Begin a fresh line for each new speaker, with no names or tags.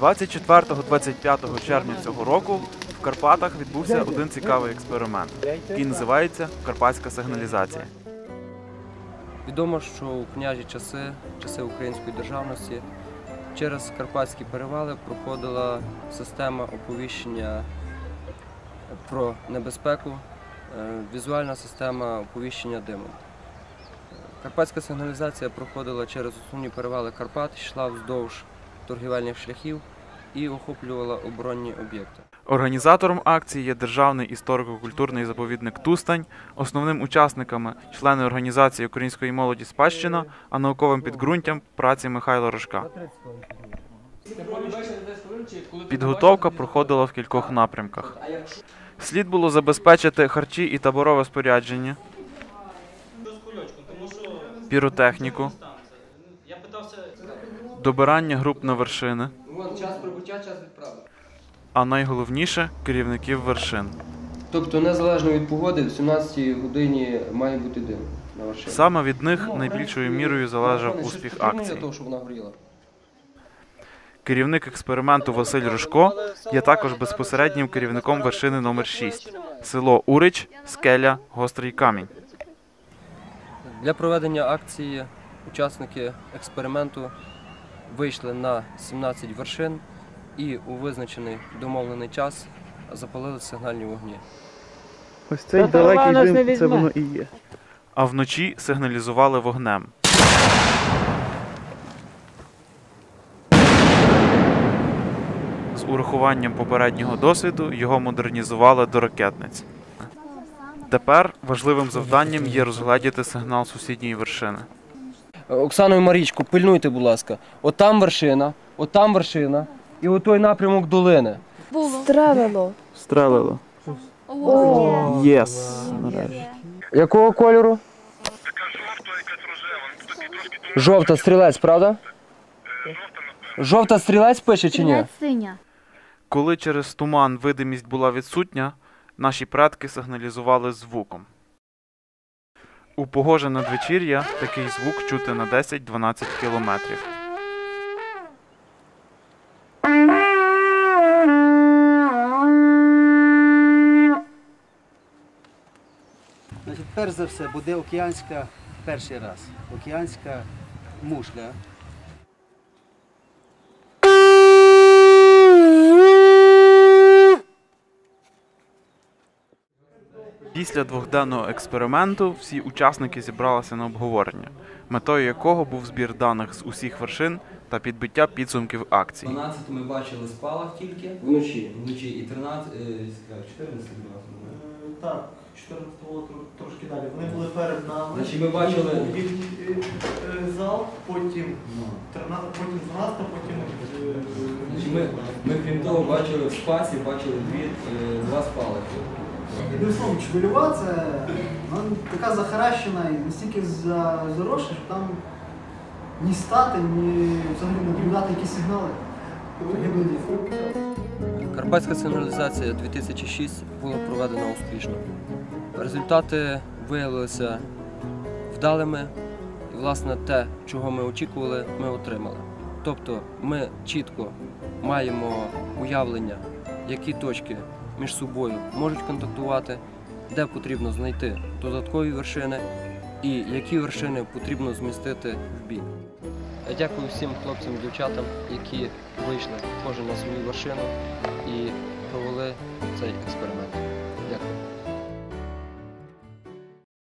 24-25 червня цього року в Карпатах відбувся один цікавий експеримент, який називається Карпатська сигналізація.
Відомо, що у княжі часи, часи української державності, через Карпатські перевали проходила система оповіщення про небезпеку, е, візуальна система оповіщення димом. Карпатська сигналізація проходила через основні перевали Карпат, йшла вздовж торгівельних шляхів і охоплювала оборонні об'єкти.
Організатором акції є Державний історико-культурний заповідник Тустань, основним учасниками члени організації української молоді спадщина, а науковим підґрунтям праці Михайла Рожка. Підготовка проходила в кількох напрямках. Слід було забезпечити харчі і таборове спорядження, піротехніку, добирання груп на вершини,
Вон час прибуття, час відправи.
а найголовніше керівників вершин.
Тобто, незалежно від погоди, в 17 годині має бути дим на вершині.
Саме від них найбільшою мірою залежав
Щось
успіх
потрібно
акції.
Для того, щоб вона горіла.
Керівник експерименту Василь Рожко є також безпосереднім керівником вершини номер 6 село Урич, скеля, гострий камінь.
Для проведення акції учасники експерименту вийшли на 17 вершин і у визначений домовлений час запалили сигнальні вогні.
Ось цей
Та
далекий дим, це
візьме.
воно і є.
А вночі сигналізували вогнем. З урахуванням попереднього досвіду його модернізували до ракетниць. Тепер важливим завданням є розгледіти сигнал сусідньої вершини.
Оксано і Марічко, пильнуйте, будь ласка. Отам вершина, отам вершина і отой напрямок долини.
Стравило.
Стрелило.
О,
Єс. Нарешті.
Якого кольору? Жовта стрілець, правда? Жовта стрілець пише чи ні?
синя.
Коли через туман видимість була відсутня, наші предки сигналізували звуком. У погоже надвечір'я такий звук чути на 10-12 кілометрів.
Перш за все буде океанська перший раз. Океанська мушля.
Після двохденного експерименту всі учасники зібралися на обговорення, метою якого був збір даних з усіх вершин та підбиття підсумків акції.
12 ми бачили спалах тільки
Вночі.
вночі і 13, е, 14 було.
Е, Так, 14 було тро- трошки далі. Вони були перед нами.
Значить, ми бачили-
Вільний, е, е, зал, потім
Ну.
13, потім 12, потім е,
Значить, ми, ми крім того бачили в спаці, бачили дві, е, два спалахи.
Одним словом, Чвильова це така захаращена і настільки за- заросша, що там ні стати, ні взагалі наблюдати якісь сигнали.
Карпатська сигналізація 2006 була проведена успішно. Результати виявилися вдалими, і власне те, чого ми очікували, ми отримали. Тобто ми чітко маємо уявлення, які точки між собою можуть контактувати, де потрібно знайти додаткові вершини і які вершини потрібно змістити в бік. Я дякую всім хлопцям і дівчатам, які вийшли кожен на свою вершину і провели цей експеримент.